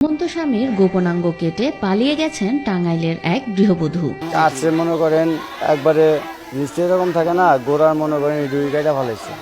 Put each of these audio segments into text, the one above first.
হেমন্ত স্বামীর গোপনাঙ্গ কেটে পালিয়ে গেছেন টাঙ্গাইলের এক গৃহবধূ। কাছে মনে করেন একবারে নিচে এরকম থাকে না, গোড়ার মনে করেন দুই গাড়িটা ফেলেছে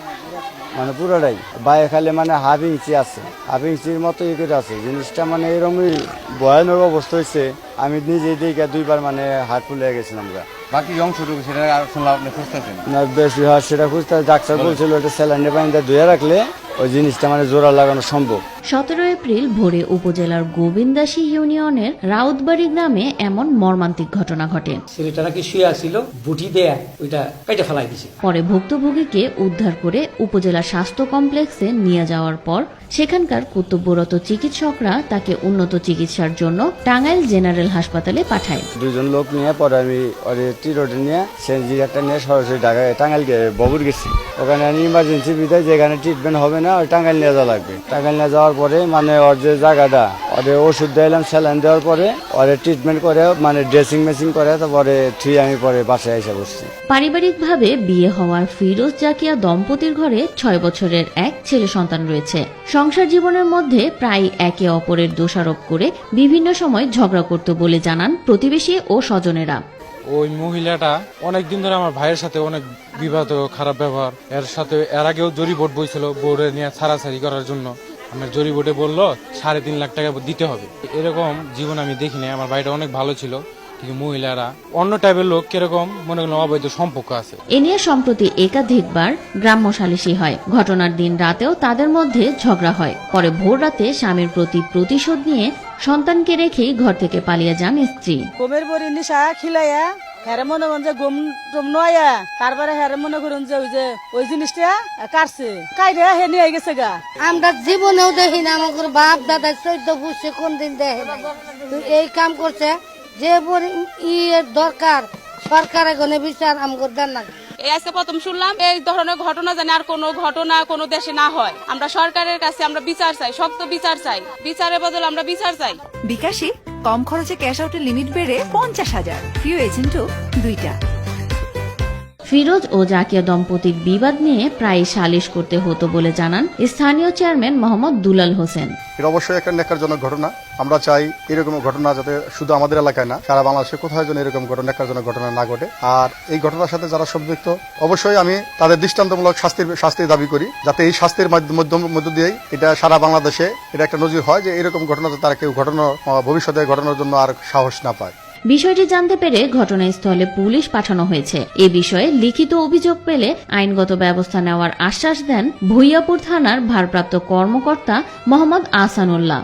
মানে পুরোটাই বাইরে খালে মানে হাফ ইঞ্চি আছে, হাফ ইঞ্চির মতো ই করে আছে। জিনিসটা মানে এরকমই ভয়ানক অবস্থা হয়েছে। আমি নিজে দিকে দুইবার মানে হাট ফুলে গেছিলাম গা। বাকি অংশটুকু সেটা আর শুনলাম আপনি খুঁজতেছেন? না বেশি হয় সেটা খুঁজতে ডাক্তার বলছিল এটা স্যালাইনে পানিতে ধুয়ে রাখলে ওই জিনিসটা মানে জোড়া লাগানো সম্ভব। সতেরো এপ্রিল ভোরে উপজেলার গোবিন্দাসী ইউনিয়নের রাউতবাড়ি গ্রামে এমন মর্মান্তিক ঘটনা ঘটে। ছেলেটা নাকি শুয়ে আসছিল বুটি দেয়া ওইটা কেটে ফেলাই দিছে। পরে ভুক্তভোগীকে উদ্ধার করে উপজেলা স্বাস্থ্য কমপ্লেক্সে নিয়ে যাওয়ার পর সেখানকার কর্তব্যরত চিকিৎসকরা তাকে উন্নত চিকিৎসার জন্য টাঙ্গাইল জেনারেল হাসপাতালে পাঠায়। দুজন লোক নিয়ে পরে আমি ওর টিরোডে নিয়ে সেন্সি একটা নিয়ে সরাসরি ঢাকায় টাঙ্গাইল গে- বগুর গেছি। ওখানে আমি ইমার্জেন্সি বিদায় যেখানে ট্রিটমেন্ট হবে না, ওই টাঙ্গাইল নিয়ে যাওয়া লাগবে। টাঙ্গাইল নিয়ে যাওয়ার পরে মানে ওর যে জায়গাটা, ওরে ওষুধ দিলাম স্যালাইন দেওয়ার পরে, ওরে ট্রিটমেন্ট করে মানে ড্রেসিং মেসিং করে, তারপরে থ্রি আমি পরে বাসায় এসে বসছি। পারিবারিকভাবে বিয়ে হওয়ার ফিরোজ জাকিয়া দম্পতির ঘরে ছয় বছরের এক ছেলে সন্তান রয়েছে। সংসার জীবনের মধ্যে প্রায় একে অপরের দোষারোপ করে বিভিন্ন সময় ঝগড়া করত বলে জানান প্রতিবেশী ও স্বজনেরা। ওই মহিলাটা অনেক দিন ধরে আমার ভাইয়ের সাথে অনেক বিবাদ খারাপ ব্যবহার। এর সাথে, এর আগেও জরি বোর্ড বইছিল বোর্ডে নিয়ে ছাড়াছাড়ি করার জন্য। আমার জরি বোর্ডে বলল, সাড়ে তিন লাখ টাকা দিতে হবে। এরকম জীবন আমি দেখিনি আমার ভাইটা অনেক ভালো ছিল, কিন্তু মহিলারা অন্য টাইপের লোক, কীরকম মনে করলাম অবৈধ সম্পর্ক আছে। এ নিয়ে সম্প্রতি একাধিকবার গ্রাম্য সালিশি হয়। ঘটনার দিন রাতেও তাদের মধ্যে ঝগড়া হয়। পরে ভোর রাতে স্বামীর প্রতি প্রতিশোধ নিয়ে সন্তানকে রেখেই ঘর থেকে পালিয়ে যান স্ত্রী। গমের বড়ি নিশা খিলাইয়া হ্যারে মনে করেন যে গম টম নয়া তারপরে হ্যারে মনে করুন যে ওই যে ওই জিনিসটা কাটছে। কাইরে হে নিয়ে গেছে গা। আমরা জীবনেও দেখি না আমাদের বাপ দাদা চৈদ্দ পুষছে কোন দিন দেখে না। এই কাম করছে যে পরি- ইয়ের দরকার সরকার এখানে বিচার আমাদের দেন না। এই আজকে প্রথম শুনলাম, এই ধরনের ঘটনা জানি আর কোনো ঘটনা কোনো দেশে না হয়। আমরা সরকারের কাছে আমরা বিচার চাই, শক্ত বিচার চাই। বিচারের বদলে আমরা বিচার চাই। বিকাশে কম খরচে ক্যাশ আউটের লিমিট বেড়ে পঞ্চাশ হাজার। প্রিয় এজেন্টও দুইটা। ফিরোজ ও জাকিয়া দম্পতির বিবাদ নিয়ে প্রায় সালিশ করতে হতো বলে জানান স্থানীয় চেয়ারম্যান মোহাম্মদ দুলাল হোসেন। এটা অবশ্যই একটা নেকারজনক ঘটনা। আমরা চাই এরকম ঘটনা যাতে শুধু আমাদের এলাকায় না, সারা বাংলাদেশে কোথায় যেন এরকম ঘটনা নেকারজনক ঘটনা না ঘটে। আর এই ঘটনার সাথে যারা সম্পৃক্ত, অবশ্যই আমি তাদের দৃষ্টান্তমূলক শাস্তির শাস্তির দাবি করি, যাতে এই শাস্তির মাধ্য- মধ্য- দিয়েই এটা সারা বাংলাদেশে এটা একটা নজির হয় যে এরকম ঘটনা তারা কেউ ঘটনা, ভবিষ্যতে ঘটনার জন্য আর সাহস না পায়। বিষয়টি জানতে পেরে ঘটনাস্থলে পুলিশ পাঠানো হয়েছে। এ বিষয়ে লিখিত অভিযোগ পেলে আইনগত ব্যবস্থা নেওয়ার আশ্বাস দেন ভুইয়াপুর থানার ভারপ্রাপ্ত কর্মকর্তা মোহাম্মদ আহসানুল্লাহ।